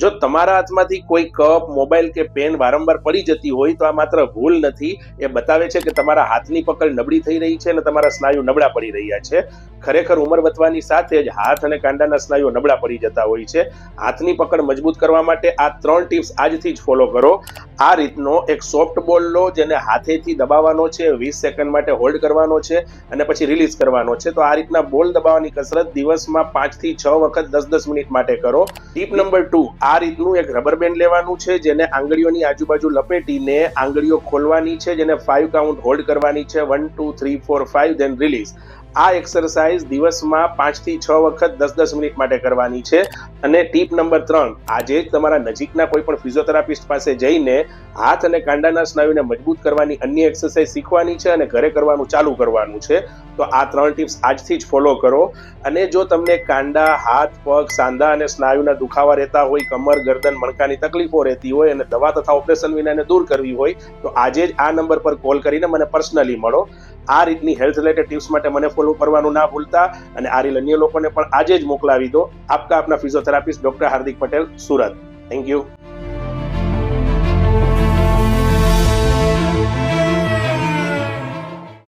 જો તમારા હાથમાંથી કોઈ કપ, મોબાઈલ કે પેન વારંવાર પડી જતી હોય તો આ માત્ર ભૂલ નથી. એ બતાવે છે કે તમારા હાથની પકડ નબળી થઈ રહી છે અને તમારા સ્નાયુ નબળા પડી રહ્યા છે. ખરેખર ઉંમર વધવાની સાથે જ હાથ અને કાંડાના સ્નાયુઓ નબળા પડી જતા હોય છે. હાથની પકડ મજબૂત કરવા માટે આ ત્રણ ટિપ્સ આજથી જ ફોલો કરો. આ રીતનો એક સોફ્ટ બોલ લો, જેને હાથેથી દબાવવાનો છે, વીસ સેકન્ડ માટે હોલ્ડ કરવાનો છે અને પછી રિલીઝ કરવાનો છે. તો આ રીતના બોલ દબાવવાની કસરત દિવસમાં પાંચથી છ વખત દસ દસ મિનિટ માટે કરો. ટીપ નંબર ટુ આ રીતનું એક રબર બેન્ડ લેવાનું છે, જેને આંગળીઓની આજુબાજુ લપેટીને આંગળીઓ ખોલવાની છે, જેને ફાઇવ કાઉન્ટ હોલ્ડ કરવાની છે. One two three four five then release આ એક્સરસાઇઝ દિવસમાં પાંચથી છ વખત દસ દસ મિનિટ માટે કરવાની છે. અને ટીપ નંબર ત્રણ, આજે જ તમારા નજીકના કોઈ પણ ફિઝિયોથેરાપિસ્ટ પાસે જઈને હાથ અને કાંડાના સ્નાયુને મજબૂત કરવાની અન્ય એક્સરસાઇઝ શીખવાની છે અને ઘરે કરવાનું ચાલુ કરવાનું છે. તો આ ત્રણ ટિપ્સ આજથી જ ફોલો કરો. અને જો તમને કાંડા, હાથ, પગ, સાંધા અને સ્નાયુના દુખાવા રહેતા હોય, કમર, ગરદન, મણકાની તકલીફો રહેતી હોય અને દવા તથા ઓપરેશન વિનાને દૂર કરવી હોય, તો આજે જ આ નંબર પર કોલ કરીને મને પર્સનલી મળો. આ રીતની હેલ્થ રિલેટેડ ટિપ્સ માટે મને ફોલો કરવાનું ના ભૂલતા અને આ રીલ અન્ય લોકોને પણ આજે જ મોકલાવી દો. આપકા આપના physiotherapist doctor Hardik Patel, Surat. Thank you